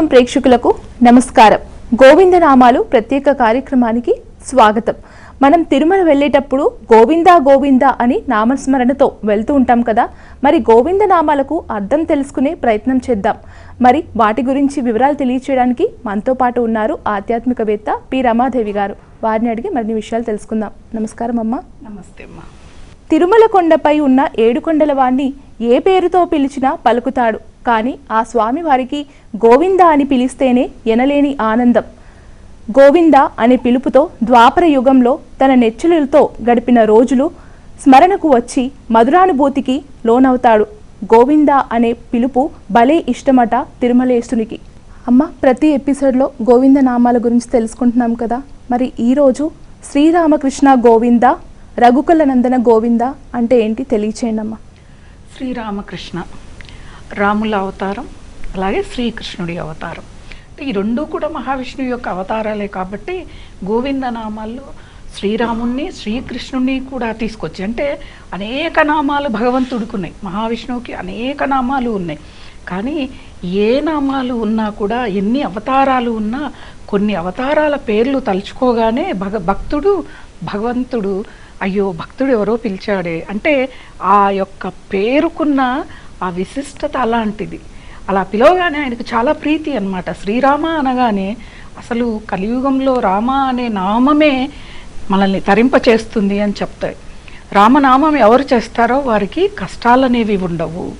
ధర్మం ప్రేక్షకులకు. నమస్కారం. గోవిందనామాలు ప్రత్యేక కార్యక్రమానికి స్వాగతం. మనం తిరుమల వెళ్ళేటప్పుడు గోవిందా గోవిందా అని నామస్మరణతో వెళ్తూ ఉంటాం కదా. మరి గోవింద నామాలకు అర్థం తెలుసుకునే ప్రయత్నం చేద్దాం. మరి వాటి గురించి వివరాలు తెలియచేయడానికి మనతో పాటు ఉన్నారు ఆధ్యాత్మికవేత్త పి. రమాదేవి గారు. వారిని అడిగి మరిన్ని విషయాలు తెలుసుకుందాం. నమస్కారం అమ్మా. నమస్తే అమ్మా. తిరుమల కొండపై ఉన్న ఏడుకొండల వాణ్ణి ఏ పేరుతో పిలిచినా పలుకుతాడు. కానీ ఆ స్వామి వారికి గోవింద అని పిలిస్తేనే ఎనలేని ఆనందం. గోవింద అనే పిలుపుతో ద్వాపర యుగంలో తన నెచ్చులతో గడిపిన రోజులు స్మరణకు వచ్చి మధురానుభూతికి లోనవుతాడు. గోవింద అనే పిలుపు భలే ఇష్టమట తిరుమలేశునికి. అమ్మ ప్రతి ఎపిసోడ్లో గోవింద నామాల గురించి తెలుసుకుంటున్నాం కదా. మరి ఈరోజు శ్రీరామకృష్ణ గోవింద రఘుకుల నందన గోవింద అంటే ఏంటి తెలియచేయండి అమ్మా శ్రీరామకృష్ణ. రాముల అవతారం అలాగే శ్రీకృష్ణుడి అవతారం. అంటే ఈ రెండూ కూడా మహావిష్ణువు యొక్క అవతారాలే కాబట్టి గోవింద నామాల్లో శ్రీరాముణ్ణి శ్రీకృష్ణుని కూడా తీసుకొచ్చి అంటే అనేక నామాలు భగవంతుడికి ఉన్నాయి మహావిష్ణువుకి అనేక నామాలు ఉన్నాయి. కానీ ఏ నామాలు ఉన్నా కూడా ఎన్ని అవతారాలు ఉన్నా కొన్ని అవతారాల పేర్లు తలుచుకోగానే భగ భక్తుడు భగవంతుడు అయ్యో భక్తుడు ఎవరో పిలిచాడే. అంటే ఆ యొక్క పేరుకున్న ఆ విశిష్టత అలాంటిది. అలా పిలవగానే ఆయనకు చాలా ప్రీతి అనమాట శ్రీరామ అనగానే అసలు కలియుగంలో రామ అనే నామమే మనల్ని తరింపచేస్తుంది అని చెప్తాయి. రామనామం ఎవరు చేస్తారో వారికి కష్టాలనేవి ఉండవు.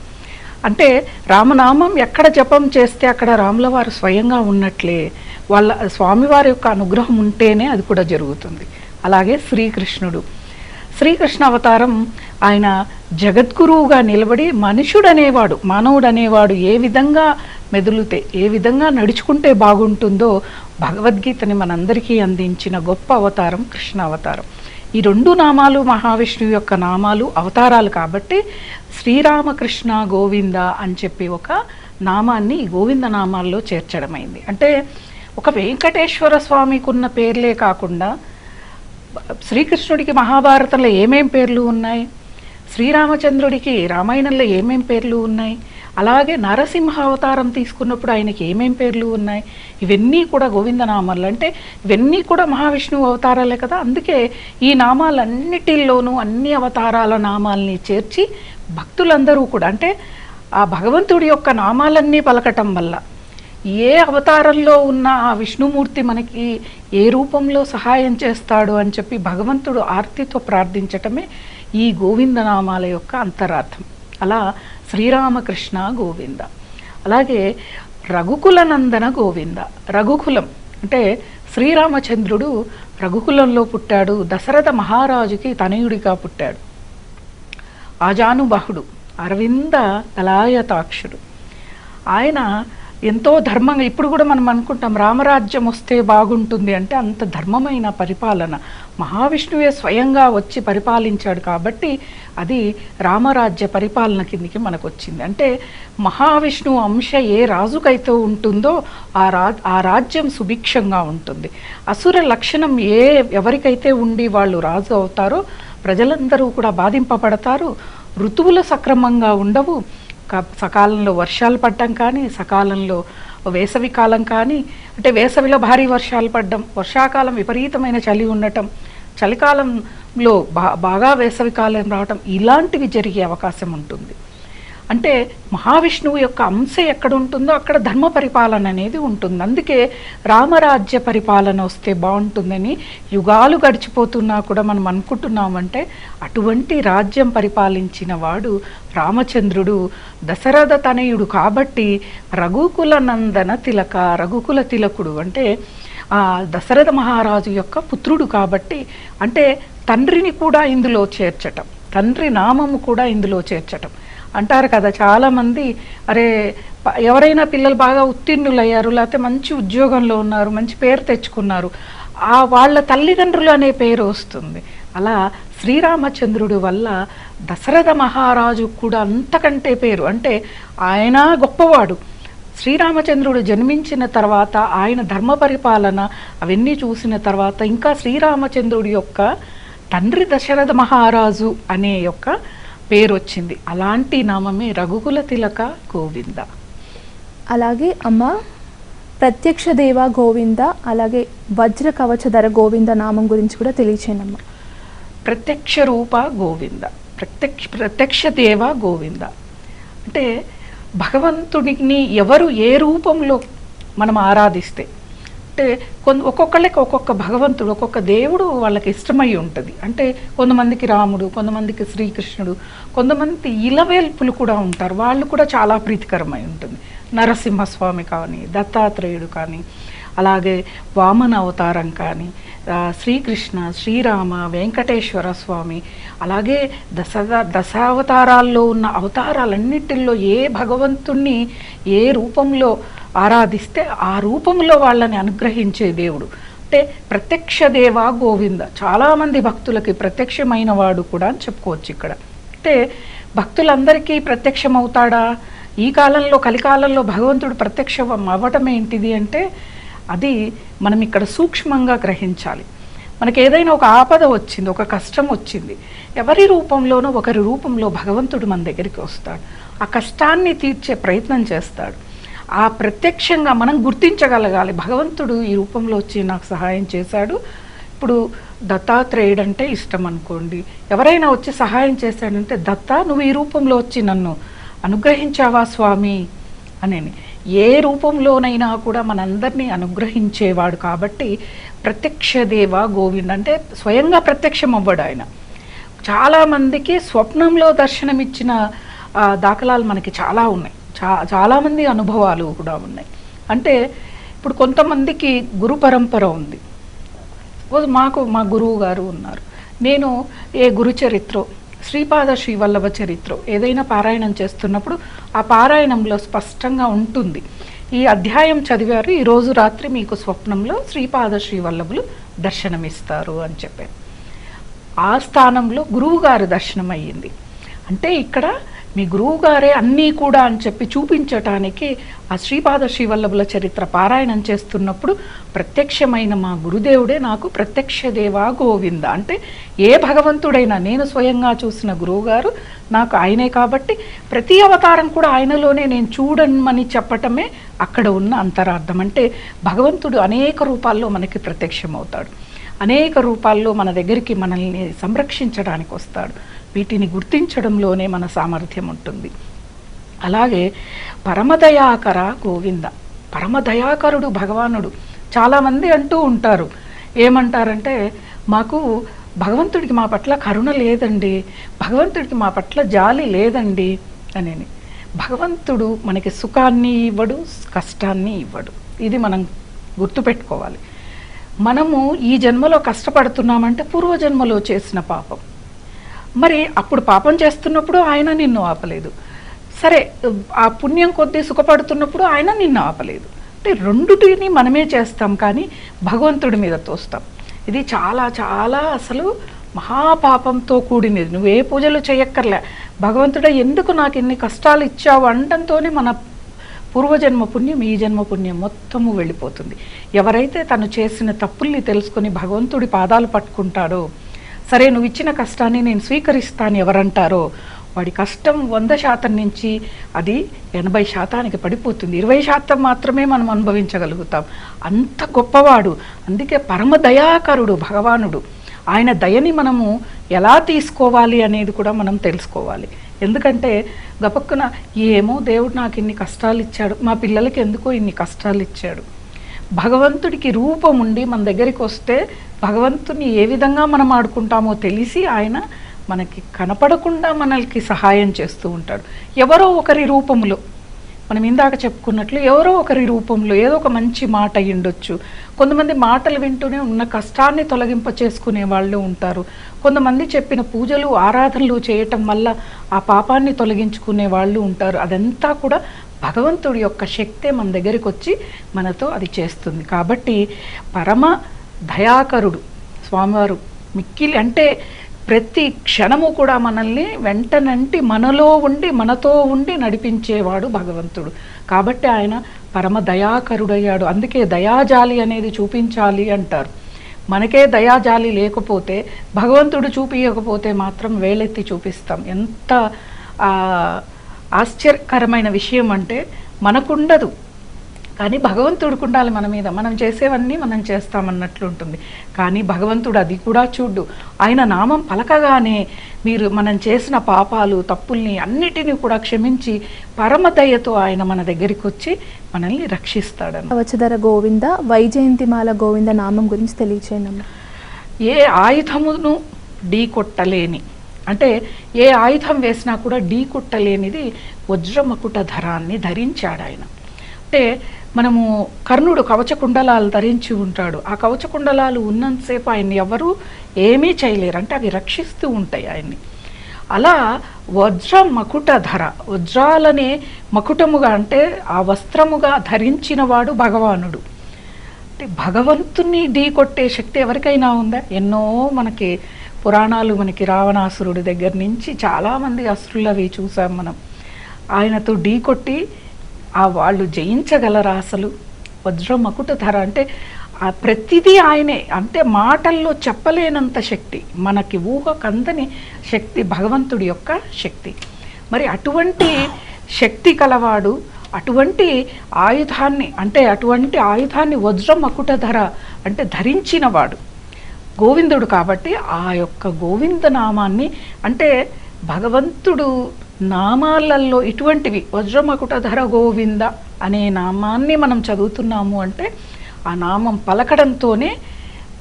అంటే రామనామం ఎక్కడ జపం చేస్తే అక్కడ రాముల వారు స్వయంగా ఉన్నట్లే వాళ్ళ స్వామివారి యొక్క అనుగ్రహం ఉంటేనే అది కూడా జరుగుతుంది. అలాగే శ్రీకృష్ణుడు. శ్రీకృష్ణ అవతారం ఆయన జగద్గురువుగా నిలబడి మనుషుడనేవాడు మానవుడనేవాడు ఏ విధంగా మెదులుతే ఏ విధంగా నడుచుకుంటే బాగుంటుందో భగవద్గీతని మనందరికీ అందించిన గొప్ప అవతారం కృష్ణ అవతారం ఈ రెండు నామాలు మహావిష్ణువు యొక్క నామాలు అవతారాలు కాబట్టి శ్రీరామకృష్ణ గోవింద అని చెప్పి ఒక నామాన్ని గోవింద నామాల్లో చేర్చడమైంది. అంటే ఒక వెంకటేశ్వర స్వామికి ఉన్న పేర్లే కాకుండా శ్రీకృష్ణుడికి మహాభారతంలో ఏమేం పేర్లు ఉన్నాయి? శ్రీరామచంద్రుడికి రామాయణంలో ఏమేం పేర్లు ఉన్నాయి? అలాగే నరసింహ అవతారం తీసుకున్నప్పుడు ఆయనకి ఏమేం పేర్లు ఉన్నాయి? ఇవన్నీ కూడా గోవిందనామాలు. అంటే ఇవన్నీ కూడా మహావిష్ణువు అవతారాలే కదా. అందుకే ఈ నామాలన్నిటిల్లోనూ అన్ని అవతారాల నామాల్ని చేర్చి భక్తులందరూ కూడా అంటే ఆ భగవంతుడి యొక్క నామాలన్నీ పలకటం వల్ల ఏ అవతారంలో ఉన్న ఆ విష్ణుమూర్తి మనకి ఏ రూపంలో సహాయం చేస్తాడు అని చెప్పి భగవంతుడు ఆర్తితో ప్రార్థించటమే ఈ గోవిందనామాల యొక్క అంతరార్థం. అలా శ్రీరామకృష్ణ గోవింద. అలాగే రఘుకులనందన గోవింద. రఘుకులం అంటే శ్రీరామచంద్రుడు రఘుకులంలో పుట్టాడు. దశరథ మహారాజుకి తనయుడిగా పుట్టాడు. ఆజానుబాహుడు అరవింద కలాయతాక్షుడు ఆయన ఎంతో ధర్మంగా ఇప్పుడు కూడా మనం అనుకుంటాం రామరాజ్యం వస్తే బాగుంటుంది అంటే అంత ధర్మమైన పరిపాలన. మహావిష్ణువే స్వయంగా వచ్చి పరిపాలించాడు కాబట్టి అది రామరాజ్య పరిపాలన కిందికి మనకు వచ్చింది అంటే మహావిష్ణువు అంశ ఏ రాజుకైతే ఉంటుందో ఆ రా ఆ రాజ్యం సుభిక్షంగా ఉంటుంది. అసుర లక్షణం ఏ ఎవరికైతే ఉండి వాళ్ళు రాజు అవుతారో ప్రజలందరూ కూడా బాధింపబడతారు. ఋతువులు సక్రమంగా ఉండవు. సకాలంలో వర్షాలు పడటం కానీ సకాలంలో వేసవి కాలం కానీ అంటే వేసవిలో భారీ వర్షాలు పడడం వర్షాకాలం విపరీతమైన చలి ఉండటం చలికాలంలో బా బాగా వేసవి కాలం రావటం ఇలాంటివి జరిగే అవకాశం ఉంటుంది. అంటే మహావిష్ణువు యొక్క అంశ ఎక్కడ ఉంటుందో అక్కడ ధర్మ పరిపాలన అనేది ఉంటుంది. అందుకే రామరాజ్య పరిపాలన వస్తే బాగుంటుందని యుగాలు గడిచిపోతున్నా కూడా మనం అనుకుంటున్నామంటే అటువంటి రాజ్యం పరిపాలించిన వాడు రామచంద్రుడు దశరథ తనయుడు కాబట్టి రఘుకుల నందన తిలక రఘుకుల తిలకుడు అంటే దశరథ మహారాజు యొక్క పుత్రుడు కాబట్టి అంటే తండ్రిని కూడా ఇందులో చేర్చటం తండ్రి నామము కూడా ఇందులో చేర్చటం. అంటారు కదా చాలామంది అరే ఎవరైనా పిల్లలు బాగా ఉత్తీర్ణులు అయ్యారు లేకపోతే మంచి ఉద్యోగంలో ఉన్నారు మంచి పేరు తెచ్చుకున్నారు ఆ వాళ్ళ తల్లిదండ్రులు అనే పేరు వస్తుంది. అలా శ్రీరామచంద్రుడి వల్ల దశరథ మహారాజు కూడా అంతకంటే పేరు అంటే ఆయన గొప్పవాడు. శ్రీరామచంద్రుడు జన్మించిన తర్వాత ఆయన ధర్మ పరిపాలన అవన్నీ చూసిన తర్వాత ఇంకా శ్రీరామచంద్రుడి యొక్క తండ్రి దశరథ మహారాజు అనే యొక్క పేరు వచ్చింది అలాంటి నామమే రఘుకుల తిలక గోవింద. అలాగే అమ్మ ప్రత్యక్ష దేవ గోవింద అలాగే వజ్ర కవచధర గోవింద నామం గురించి కూడా తెలియచేయండి అమ్మ ప్రత్యక్ష రూప గోవింద. ప్రత్యక్ష ప్రత్యక్ష దేవ గోవింద. అంటే భగవంతుడిని ఎవరు ఏ రూపంలో మనం ఆరాధిస్తే అంటే కొంత ఒక్కొక్కళ్ళకి ఒక్కొక్క భగవంతుడు ఒక్కొక్క దేవుడు వాళ్ళకి ఇష్టమై ఉంటుంది. అంటే కొంతమందికి రాముడు కొంతమందికి శ్రీకృష్ణుడు కొంతమంది ఇలవేల్పులు కూడా ఉంటారు. వాళ్ళు కూడా చాలా ప్రీతికరమై ఉంటుంది. నరసింహస్వామి కానీ దత్తాత్రేయుడు కానీ అలాగే వామన అవతారం కానీ శ్రీకృష్ణ శ్రీరామ వెంకటేశ్వర స్వామి అలాగే దశ దశావతారాల్లో ఉన్న అవతారాలన్నిటిల్లో ఏ భగవంతుణ్ణి ఏ రూపంలో ఆరాధిస్తే ఆ రూపంలో వాళ్ళని అనుగ్రహించే దేవుడు. అంటే ప్రత్యక్ష దేవ గోవింద. చాలామంది భక్తులకి ప్రత్యక్షమైన వాడు కూడా అని చెప్పుకోవచ్చు ఇక్కడ. అంటే భక్తులందరికీ ప్రత్యక్షం అవుతాడా ఈ కాలంలో కలికాలంలో భగవంతుడు ప్రత్యక్షం అవ్వటం ఏంటిది అంటే అది మనం ఇక్కడ సూక్ష్మంగా గ్రహించాలి. మనకి ఏదైనా ఒక ఆపద వచ్చింది ఒక కష్టం వచ్చింది. ఎవరి రూపంలోనో ఒకరి రూపంలో భగవంతుడు మన దగ్గరికి వస్తాడు. ఆ కష్టాన్ని తీర్చే ప్రయత్నం చేస్తాడు. ఆ ప్రత్యక్షంగా మనం గుర్తించగలగాలి. భగవంతుడు ఈ రూపంలో వచ్చి నాకు సహాయం చేశాడు. ఇప్పుడు దత్తాత్రేయుడు అంటే ఇష్టం అనుకోండి. ఎవరైనా వచ్చి సహాయం చేశాడంటే దత్త నువ్వు ఈ రూపంలో వచ్చి నన్ను అనుగ్రహించావా స్వామి? అని ఏ రూపంలోనైనా కూడా మనందరినీ అనుగ్రహించేవాడు కాబట్టి ప్రత్యక్ష దేవ గోవింద్ అంటే స్వయంగా ప్రత్యక్షం అవ్వడు ఆయన. చాలామందికి స్వప్నంలో దర్శనమిచ్చిన దాఖలాలు మనకి చాలా ఉన్నాయి. చా చాలామంది అనుభవాలు కూడా ఉన్నాయి. అంటే ఇప్పుడు కొంతమందికి గురు పరంపర ఉంది. మాకు మా గురువు గారు ఉన్నారు. నేను ఏ గురు చరిత్ర శ్రీపాద శ్రీవల్లభ చరిత్ర ఏదైనా పారాయణం చేస్తున్నప్పుడు ఆ పారాయణంలో స్పష్టంగా ఉంటుంది. ఈ అధ్యాయం చదివారు ఈరోజు రాత్రి మీకు స్వప్నంలో శ్రీపాద శ్రీవల్లభులు దర్శనమిస్తారు అని చెప్పారు. ఆ స్థానంలో గురువుగారు దర్శనం అయ్యింది అంటే ఇక్కడ మీ గురువుగారే అన్నీ కూడా అని చెప్పి చూపించటానికి ఆ శ్రీపాద శ్రీవల్లభుల చరిత్ర పారాయణం చేస్తున్నప్పుడు ప్రత్యక్షమైన మా గురుదేవుడే నాకు ప్రత్యక్ష దేవా గోవింద. అంటే ఏ భగవంతుడైనా నేను స్వయంగా చూసిన గురువుగారు నాకు ఆయనే కాబట్టి ప్రతి అవతారం కూడా ఆయనలోనే నేను చూడమని చెప్పటమే అక్కడ ఉన్న అంతరార్థం. అంటే భగవంతుడు అనేక రూపాల్లో మనకి ప్రత్యక్షమవుతాడు. అనేక రూపాల్లో మన దగ్గరికి మనల్ని సంరక్షించడానికి వస్తాడు వీటిని గుర్తించడంలోనే మన సామర్థ్యం ఉంటుంది. అలాగే పరమదయాకర గోవింద. పరమదయాకరుడు భగవానుడు. చాలామంది అంటూ ఉంటారు. ఏమంటారంటే మాకు భగవంతుడికి మా పట్ల కరుణ లేదండి. భగవంతుడికి మా పట్ల జాలి లేదండి అని భగవంతుడు మనకి సుఖాన్ని ఇవ్వడు కష్టాన్ని ఇవ్వడు. ఇది మనం గుర్తుపెట్టుకోవాలి. మనము ఈ జన్మలో కష్టపడుతున్నామంటే పూర్వజన్మలో చేసిన పాపం. మరి అప్పుడు పాపం చేస్తున్నప్పుడు ఆయన నిన్ను ఆపలేదు. సరే ఆ పుణ్యం కొద్దీ సుఖపడుతున్నప్పుడు ఆయన నిన్ను ఆపలేదు. అంటే రెండుటిని మనమే చేస్తాం కానీ భగవంతుడి మీద తోస్తాం. ఇది చాలా చాలా అసలు మహాపాపంతో కూడినది. నువ్వు ఏ పూజలు చేయక్కర్లే భగవంతుడా ఎందుకు నాకు ఇన్ని కష్టాలు ఇచ్చావు అనడంతోనే మన పూర్వజన్మ పుణ్యం ఈ జన్మ పుణ్యం మొత్తము వెళ్ళిపోతుంది. ఎవరైతే తను చేసిన తప్పుల్ని తెలుసుకొని భగవంతుడి పాదాలు పట్టుకుంటాడో సరే నువ్వు ఇచ్చిన కష్టాన్ని నేను స్వీకరిస్తాను ఎవరంటారో? వాడి కష్టం వంద శాతం నుంచి అది ఎనభై శాతానికి పడిపోతుంది. ఇరవై శాతం మాత్రమే మనం అనుభవించగలుగుతాం. అంత గొప్పవాడు. అందుకే పరమ దయాకరుడు భగవానుడు. ఆయన దయని మనము ఎలా తీసుకోవాలి అనేది కూడా మనం తెలుసుకోవాలి. ఎందుకంటే గపక్కున ఏమో దేవుడు నాకు ఇన్ని కష్టాలు ఇచ్చాడు. మా పిల్లలకి ఎందుకో ఇన్ని కష్టాలు ఇచ్చాడు? భగవంతుడికి రూపం ఉండి మన దగ్గరికి వస్తే భగవంతుని ఏ విధంగా మనం ఆడుకుంటామో తెలిసి ఆయన మనకి కనపడకుండా మనకి సహాయం చేస్తూ ఉంటాడు. ఎవరో ఒకరి రూపంలో మనం ఇందాక చెప్పుకున్నట్లు ఎవరో ఒకరి రూపంలో ఏదో ఒక మంచి మాట అయ్యుండొచ్చు. కొంతమంది మాటలు వింటూనే ఉన్న కష్టాన్ని తొలగింప చేసుకునే వాళ్ళు ఉంటారు. కొంతమంది చెప్పిన పూజలు ఆరాధనలు చేయటం వల్ల ఆ పాపాన్ని తొలగించుకునే వాళ్ళు ఉంటారు. అదంతా కూడా భగవంతుడి యొక్క శక్తే మన దగ్గరికి వచ్చి మనతో అది చేస్తుంది. కాబట్టి పరమ దయాకరుడు స్వామివారు మిక్కిలి అంటే ప్రతి క్షణము కూడా మనల్ని వెంటనంటి మనలో ఉండి మనతో ఉండి నడిపించేవాడు భగవంతుడు. కాబట్టి ఆయన పరమ దయాకరుడయ్యాడు. అందుకే దయాజాలి అనేది చూపించాలి అంటారు. మనకే దయాజాలి లేకపోతే భగవంతుడు చూపించకపోతే మాత్రం వేలెత్తి చూపిస్తాం. ఎంత ఆశ్చర్యకరమైన విషయం అంటే మనకుండదు. కానీ భగవంతుడికి ఉండాలి మన మీద. మనం చేసేవన్నీ మనం చేస్తామన్నట్లు ఉంటుంది. కానీ భగవంతుడు అది కూడా చూడు ఆయన నామం పలకగానే మీరు మనం చేసిన పాపాలు తప్పుల్ని అన్నిటినీ కూడా క్షమించి పరమదయతో ఆయన మన దగ్గరికి వచ్చి మనల్ని రక్షిస్తాడని వచ్చధర గోవింద వైజయంతిమాల గోవింద నామం గురించి తెలియచేయండి ఏ ఆయుధమును ఢీ కొట్టలేని. అంటే ఏ ఆయుధం వేసినా కూడా ఢీ కొట్టలేనిది వజ్రమకుట ధరాన్ని ధరించాడు ఆయన అంటే మనము కర్ణుడు కవచకుండలాలు ధరించి ఉంటాడు. ఆ కవచకుండలాలు ఉన్నంతసేపు ఆయన్ని ఎవరు ఏమీ చేయలేరు. అంటే అవి రక్షిస్తూ ఉంటాయి ఆయన్ని. అలా వజ్ర మకుట ధర వజ్రాలనే మకుటముగా అంటే ఆ వస్త్రముగా ధరించినవాడు భగవానుడు. అంటే భగవంతుని ఢీ కొట్టే శక్తి ఎవరికైనా ఉందా? ఎన్నో మనకి పురాణాలు మనకి రావణాసురుడి దగ్గర నుంచి చాలామంది అసురులవి చూసాం మనం. ఆయనతో ఢీ కొట్టి ఆ వాళ్ళు జయించగలరా అసలు? వజ్రమకుట ధర అంటే ఆ ప్రతిదీ ఆయనే. అంటే మాటల్లో చెప్పలేనంత శక్తి. మనకి ఊహకందని శక్తి భగవంతుడి యొక్క శక్తి. మరి అటువంటి శక్తి కలవాడు అటువంటి ఆయుధాన్ని అంటే అటువంటి ఆయుధాన్ని వజ్రం అకుట ధర అంటే ధరించినవాడు. గోవిందుడు కాబట్టి ఆ యొక్క గోవింద నామాన్ని అంటే భగవంతుడు నామాలలో ఇటువంటివి వజ్రమకుటధర గోవింద అనే నామాన్ని మనం చదువుతున్నాము అంటే ఆ నామం పలకడంతోనే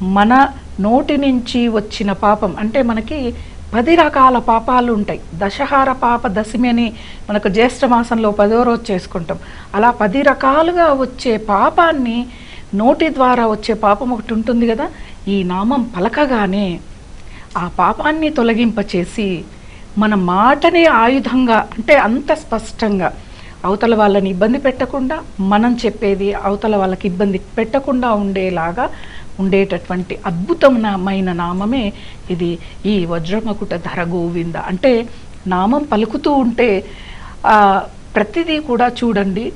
మన నోటి నుంచి వచ్చిన పాపం. అంటే మనకి పది రకాల పాపాలు ఉంటాయి. దశహార పాప దశమి అని మనకు జ్యేష్ఠ మాసంలో పదో రోజు చేసుకుంటాం. అలా పది రకాలుగా వచ్చే పాపాన్ని నోటి ద్వారా వచ్చే పాపం ఒకటి ఉంటుంది కదా. ఈ నామం పలకగానే ఆ పాపాన్ని తొలగింపచేసి మన మాటనే ఆయుధంగా అంటే అంత స్పష్టంగా. అవతల వాళ్ళని ఇబ్బంది పెట్టకుండా మనం చెప్పేది అవతల వాళ్ళకి ఇబ్బంది పెట్టకుండా ఉండేలాగా ఉండేటటువంటి అద్భుతమైన నామమే ఇది ఈ వజ్రమకుట ధర గోవింద అంటే నామం పలుకుతూ ఉంటే ప్రతిదీ కూడా చూడండి.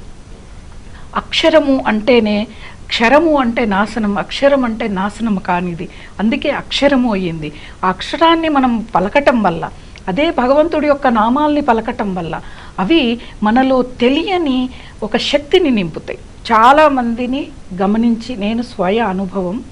అక్షరము అంటేనే క్షరము అంటే నాశనం అక్షరం అంటే నాశనం కానిది. అందుకే అక్షరము అయ్యింది. ఆ అక్షరాన్ని మనం పలకటం వల్ల అదే భగవంతుడి యొక్క నామాల్ని పలకటం వల్ల అవి మనలో తెలియని ఒక శక్తిని నింపుతాయి. చాలా మందిని గమనించి నేను స్వయ అనుభవం.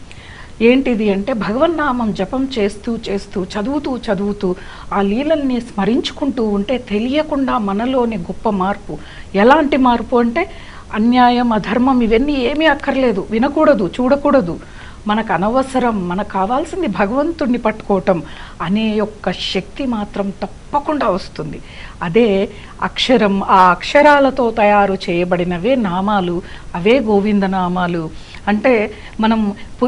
ఏంటిది అంటే భగవన్నామం జపం చేస్తూ చేస్తూ చదువుతూ చదువుతూ ఆ లీలల్ని స్మరించుకుంటూ ఉంటే తెలియకుండా మనలోని గొప్ప మార్పు. ఎలాంటి మార్పు అంటే అన్యాయం అధర్మం ఇవన్నీ ఏమీ అక్కర్లేదు. వినకూడదు చూడకూడదు. మనకు అనవసరం మనకు కావాల్సింది భగవంతుణ్ణి పట్టుకోవటం అనే యొక్క శక్తి మాత్రం తప్పకుండా వస్తుంది. అదే అక్షరం ఆ అక్షరాలతో తయారు చేయబడినవే నామాలు అవే గోవింద నామాలు అంటే మనం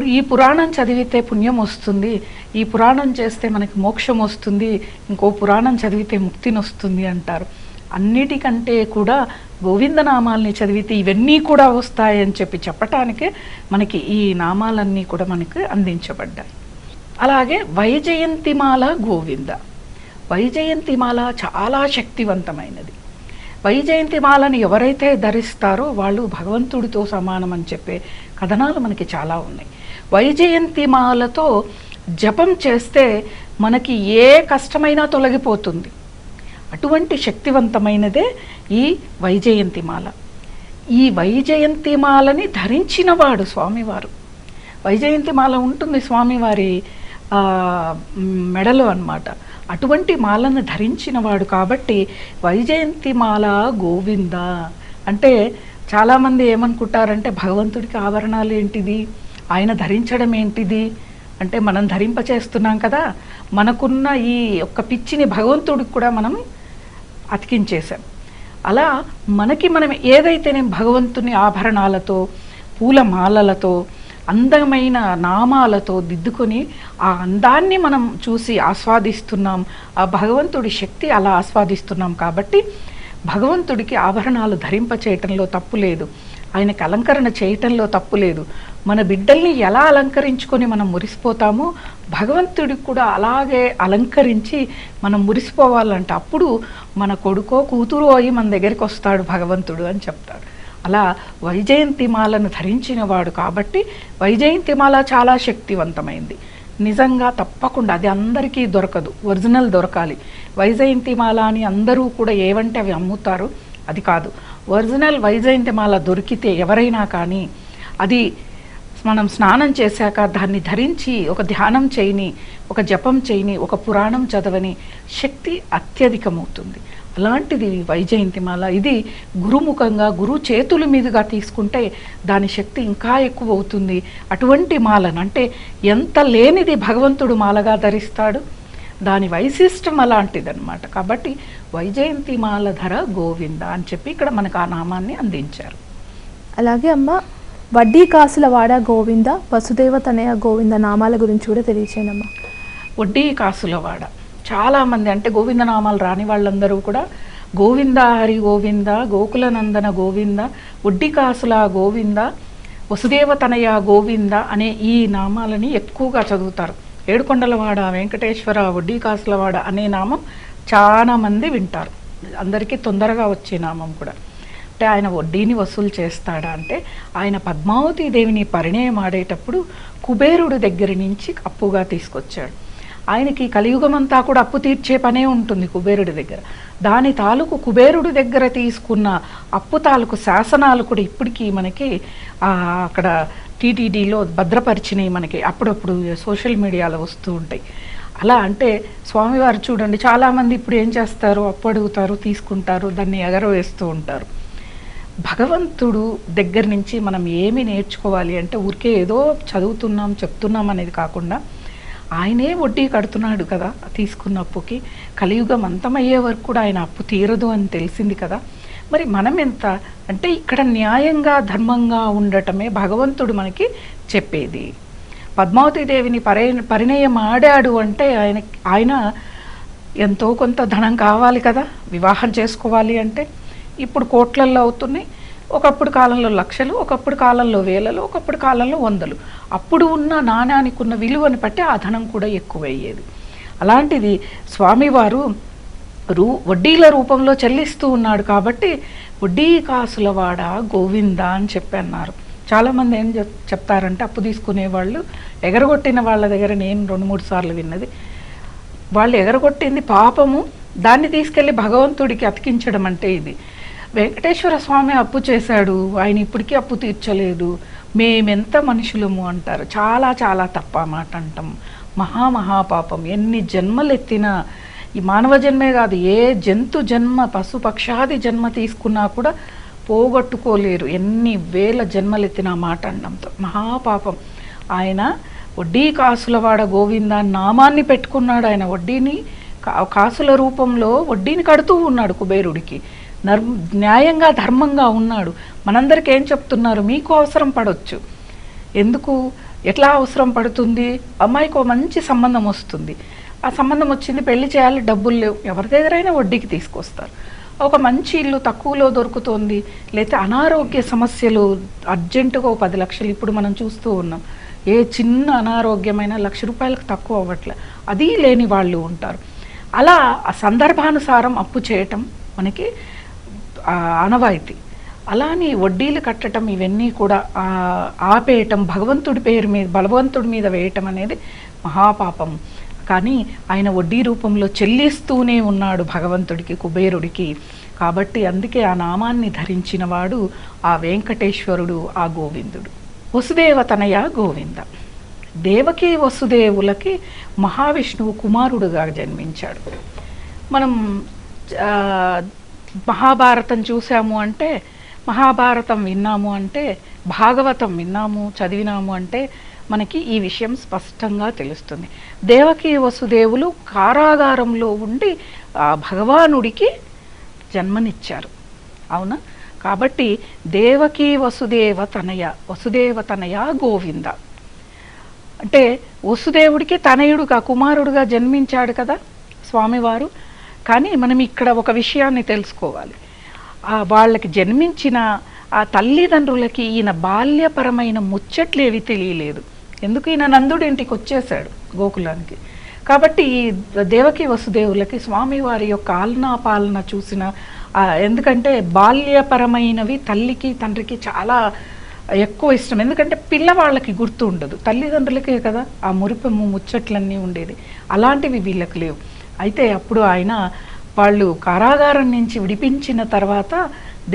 ఈ పురాణం చదివితే పుణ్యం వస్తుంది ఈ పురాణం చేస్తే మనకి మోక్షం వస్తుంది ఇంకో పురాణం చదివితే ముక్తిని వస్తుంది అంటారు. అన్నిటికంటే కూడా గోవిందనామాల్ని చదివితే ఇవన్నీ కూడా వస్తాయని చెప్పి చెప్పటానికే మనకి ఈ నామాలన్నీ కూడా మనకి అందించబడ్డాయి. అలాగే వైజయంతిమాల గోవింద. వైజయంతిమాల చాలా శక్తివంతమైనది. వైజయంతిమాలను ఎవరైతే ధరిస్తారో వాళ్ళు భగవంతుడితో సమానం అని చెప్పే కథనాలు మనకి చాలా ఉన్నాయి. వైజయంతిమాలతో జపం చేస్తే మనకి ఏ కష్టమైనా తొలగిపోతుంది. అటువంటి శక్తివంతమైనదే ఈ వైజయంతిమాల ఈ వైజయంతిమాలని ధరించినవాడు స్వామివారు. వైజయంతిమాల ఉంటుంది స్వామివారి మెడలు మెడలో అన్నమాట. అటువంటి మాలను ధరించినవాడు కాబట్టి వైజయంతిమాల గోవింద అంటే చాలామంది ఏమనుకుంటారంటే భగవంతుడికి ఆభరణాలు ఏంటిది? ఆయన ధరించడం ఏంటిది? అంటే మనం ధరింపచేస్తున్నాం కదా. మనకున్న ఈ ఒక్క పిచ్చిని భగవంతుడికి కూడా మనం అతికించేశాం. అలా మనకి మనం ఏదైతే నేను భగవంతుని ఆభరణాలతో పూలమాలలతో అందమైన నామాలతో దిద్దుకొని ఆ అందాన్ని మనం చూసి ఆస్వాదిస్తున్నాం ఆ భగవంతుడి శక్తి అలా ఆస్వాదిస్తున్నాం కాబట్టి భగవంతుడికి ఆభరణాలు ధరింప చేయటంలో తప్పు లేదు. ఆయనకి అలంకరణ చేయటంలో తప్పు లేదు. మన బిడ్డల్ని ఎలా అలంకరించుకొని మనం మురిసిపోతామో భగవంతుడికి కూడా అలాగే అలంకరించి మనం మురిసిపోవాలంట. అప్పుడు మన కొడుకో కూతురు అయి మన దగ్గరికి వస్తాడు భగవంతుడు అని చెప్తాడు. అలా వైజయంతిమాలను ధరించినవాడు కాబట్టి వైజయంతిమాల చాలా శక్తివంతమైంది. నిజంగా తప్పకుండా అది అందరికీ దొరకదు. ఒరిజినల్ దొరకాలి. వైజయంతిమాల అని అందరూ కూడా ఏవంటే అవి అమ్ముతారు అది కాదు. ఒరిజినల్ వైజయంతిమాల దొరికితే ఎవరైనా కానీ అది మనం స్నానం చేశాక దాన్ని ధరించి ఒక ధ్యానం చేయని ఒక జపం చేయని ఒక పురాణం చదవని శక్తి అత్యధికమవుతుంది. అలాంటిది వైజయంతిమాల ఇది గురుముఖంగా గురు చేతుల మీదుగా తీసుకుంటే దాని శక్తి ఇంకా ఎక్కువ అవుతుంది అటువంటి మాలను అంటే ఎంత లేనిది భగవంతుడు మాలగా ధరిస్తాడు? దాని వైశిష్టం అలాంటిదన్నమాట. కాబట్టి వైజయంతి మాల ధర గోవింద అని చెప్పి ఇక్కడ మనకు ఆ నామాన్ని అందించారు. అలాగే అమ్మ వడ్డీ కాసుల వాడ గోవింద వసుదేవ తనయ గోవింద నామాల గురించి కూడా తెలియచేయనమ్మా. వడ్డీ కాసులవాడ చాలామంది అంటే గోవింద నామాలు రాని వాళ్ళందరూ కూడా గోవింద హరి గోవింద గోకులనందన గోవింద వడ్డీ కాసుల గోవింద వసుదేవ తనయ గోవింద అనే ఈ నామాలని ఎక్కువగా చదువుతారు. ఏడుకొండలవాడ వెంకటేశ్వర వడ్డీ కాసులవాడ అనే నామం చాలా మంది వింటారు. అందరికీ తొందరగా వచ్చే నామం కూడా. అంటే ఆయన వడ్డీని వసూలు చేస్తాడా అంటే ఆయన పద్మావతి దేవిని పరిణయం ఆడేటప్పుడు కుబేరుడు దగ్గర నుంచి అప్పుగా తీసుకొచ్చాడు. ఆయనకి కలియుగం అంతా కూడా అప్పు తీర్చే పనే ఉంటుంది కుబేరుడి దగ్గర. దాని తాలూకు కుబేరుడి దగ్గర తీసుకున్న అప్పు తాలూకు శాసనాలు కూడా ఇప్పటికీ మనకి అక్కడ టీటీడీలో భద్రపరిచినవి మనకి అప్పుడప్పుడు సోషల్ మీడియాలో వస్తూ ఉంటాయి. అలా అంటే స్వామివారు చూడండి చాలామంది ఇప్పుడు ఏం చేస్తారు? అప్పు అడుగుతారు తీసుకుంటారు దాన్ని ఎగరవేస్తూ ఉంటారు. భగవంతుడు దగ్గర నుంచి మనం ఏమి నేర్చుకోవాలి అంటే ఊరికే ఏదో చదువుతున్నాం చెప్తున్నాం అనేది కాకుండా ఆయనే వడ్డీ కడుతున్నాడు కదా తీసుకున్న అప్పుకి. కలియుగం అంతమయ్యే వరకు కూడా ఆయన అప్పు తీరదు అని తెలిసింది కదా. మరి మనం ఎంత? అంటే ఇక్కడ న్యాయంగా ధర్మంగా ఉండటమే భగవంతుడు మనకి చెప్పేది. పద్మావతి దేవిని పరి పరిణయం ఆడాడు అంటే ఆయన ఆయన ఎంతో కొంత ధనం కావాలి కదా వివాహం చేసుకోవాలి అంటే. ఇప్పుడు కోట్లల్లో అవుతున్నాయి. ఒకప్పుడు కాలంలో లక్షలు ఒకప్పుడు కాలంలో వేలలు ఒకప్పుడు కాలంలో వందలు. అప్పుడు ఉన్న నాణ్యానికి ఉన్న విలువని బట్టి ఆ ధనం కూడా ఎక్కువయ్యేది. అలాంటిది స్వామివారు రూ వడ్డీల రూపంలో చెల్లిస్తూ ఉన్నాడు కాబట్టి వడ్డీ కాసులవాడ గోవింద అని చెప్పి అన్నారు చాలామంది ఏం చెప్ చెప్తారంటే అప్పు తీసుకునే వాళ్ళు ఎగరగొట్టిన వాళ్ళ దగ్గర నేను రెండు మూడు సార్లు విన్నది. వాళ్ళు ఎగరగొట్టింది పాపము దాన్ని తీసుకెళ్ళి భగవంతుడికి అతికించడం అంటే ఇది. వెంకటేశ్వర స్వామి అప్పు చేశాడు ఆయన ఇప్పటికీ అప్పు తీర్చలేదు మేమెంత మనుషులము అంటారు. చాలా చాలా తప్ప మాట అంటాం. మహామహాపాపం ఎన్ని జన్మలు ఎత్తినా ఈ మానవ జన్మే కాదు ఏ జంతు జన్మ పశు పక్షాది జన్మ తీసుకున్నా కూడా పోగొట్టుకోలేరు. ఎన్ని వేల జన్మలు ఎత్తిన మాట అనడంతో మహాపాపం. ఆయన వడ్డీ కాసులవాడ గోవింద నామాన్ని పెట్టుకున్నాడు. ఆయన వడ్డీని కా- కాసుల రూపంలో వడ్డీని కడుతూ ఉన్నాడు కుబేరుడికి. నర్ న్యాయంగా ధర్మంగా ఉన్నాడు. మనందరికీ ఏం చెప్తున్నారు? మీకు అవసరం పడవచ్చు ఎందుకు? ఎట్లా అవసరం పడుతుంది? అమ్మాయికి ఒక మంచి సంబంధం వస్తుంది. ఆ సంబంధం వచ్చింది పెళ్ళి చేయాలి డబ్బులు లేవు. ఎవరి దగ్గరైనా వడ్డీకి తీసుకొస్తారు. ఒక మంచి ఇల్లు తక్కువలో దొరుకుతోంది లేకపోతే అనారోగ్య సమస్యలు అర్జెంటుగా ఒక పది లక్షలు ఇప్పుడు మనం చూస్తూ ఉన్నాం. ఏ చిన్న అనారోగ్యమైన లక్ష రూపాయలకు తక్కువ అవ్వట్లే. అది లేని వాళ్ళు ఉంటారు. అలా ఆ సందర్భానుసారం అప్పు చేయటం మనకి అనవాయితీ ఆనవాయితీ. అలాని వడ్డీలు కట్టడం ఇవన్నీ కూడా ఆపేయటం భగవంతుడి పేరు మీద బలవంతుడి మీద వేయటం అనేది మహాపాపం. కానీ ఆయన వడ్డీ రూపంలో చెల్లిస్తూనే ఉన్నాడు భగవంతుడికి కుబేరుడికి. కాబట్టి అందుకే ఆ నామాన్ని ధరించినవాడు ఆ వెంకటేశ్వరుడు ఆ గోవిందుడు. వసుదేవతనయ గోవింద. దేవకి వసుదేవులకి మహావిష్ణువు కుమారుడుగా జన్మించాడు. మనం మహాభారతం చూసాము అంటే మహాభారతం విన్నాము అంటే భాగవతం విన్నాము చదివినాము అంటే మనకి ఈ విషయం స్పష్టంగా తెలుస్తుంది. దేవకి వసుదేవులు కారాగారంలో ఉండి ఆ భగవానుడికి జన్మనిచ్చారు. అవునా? కాబట్టి దేవకి వసుదేవ తనయ వసుదేవ తనయ గోవింద. అంటే వసుదేవుడికి తనయుడుగా కుమారుడుగా జన్మించాడు కదా స్వామివారు. కానీ మనం ఇక్కడ ఒక విషయాన్ని తెలుసుకోవాలి. ఆ వాళ్ళకి జన్మించిన ఆ తల్లిదండ్రులకి ఈయన బాల్యపరమైన ముచ్చట్లేవి తెలియలేదు. ఎందుకు ఈయన నందుడి ఇంటికి వచ్చేసాడు గోకులానికి? కాబట్టి ఈ దేవకి వసుదేవులకి స్వామివారి యొక్క ఆలనా పాలన చూసిన ఎందుకంటే బాల్యపరమైనవి తల్లికి తండ్రికి చాలా ఎక్కువ ఇష్టం. ఎందుకంటే పిల్లవాళ్ళకి గుర్తు ఉండదు. తల్లిదండ్రులకే కదా ఆ మురిపెమ్ము ముచ్చట్లన్నీ ఉండేది. అలాంటివి వీళ్ళకి లేవు. అయితే అప్పుడు ఆయన వాళ్ళు కారాగారం నుంచి విడిపించిన తర్వాత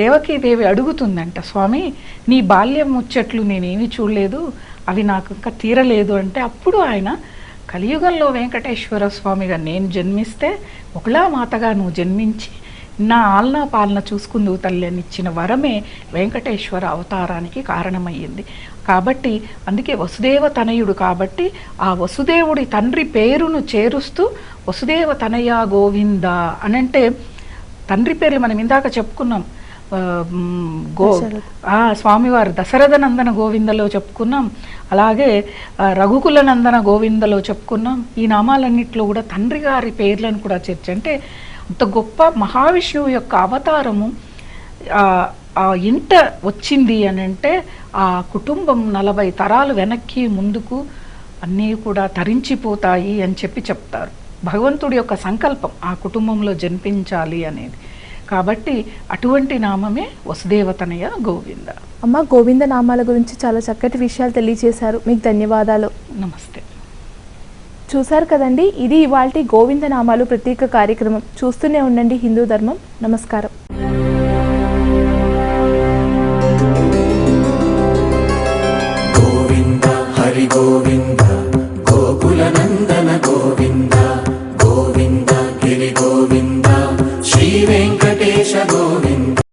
దేవకీదేవి అడుగుతుందంట స్వామి నీ బాల్యం ముచ్చట్లు నేనేమి చూడలేదు. అవి నాకు ఇంకా తీరలేదు అంటే అప్పుడు ఆయన కలియుగంలో వెంకటేశ్వర స్వామిగా నేను జన్మిస్తే ఒకలా మాతగా నువ్వు జన్మించి నా ఆలనా పాలన చూసుకుందువు తల్లి అని ఇచ్చిన వరమే వెంకటేశ్వర అవతారానికి కారణమయ్యింది. కాబట్టి అందుకే వసుదేవ తనయుడు కాబట్టి ఆ వసుదేవుడి తండ్రి పేరును చేరుస్తూ వసుదేవ తనయ గోవింద అనంటే తండ్రి పేర్లు మనం ఇందాక చెప్పుకున్నాం. గో స్వామివారు దశరథ నందన గోవిందలో చెప్పుకున్నాం. అలాగే రఘుకుల నందన గోవిందలో చెప్పుకున్నాం. ఈ నామాలన్నింటిలో కూడా తండ్రి గారి పేర్లను కూడా చేర్చ అంటే అంత గొప్ప మహావిష్ణువు యొక్క అవతారము ఇంట వచ్చింది అని అంటే ఆ కుటుంబం నలభై తరాలు వెనక్కి ముందుకు అన్నీ కూడా తరించిపోతాయి అని చెప్పి చెప్తారు. భగవంతుడి యొక్క సంకల్పం ఆ కుటుంబంలో జన్మించాలి అనేది. కాబట్టి అటువంటి నామమే వసుదేవతనయ గోవింద. అమ్మ గోవింద నామాల గురించి చాలా చక్కటి విషయాలు తెలియజేశారు. మీకు ధన్యవాదాలు. నమస్తే. చూశారు కదండి ఇది ఇవాల్టి గోవింద నామాలు ప్రత్యేక కార్యక్రమం. చూస్తూనే ఉండండి హిందూ ధర్మం. నమస్కారం.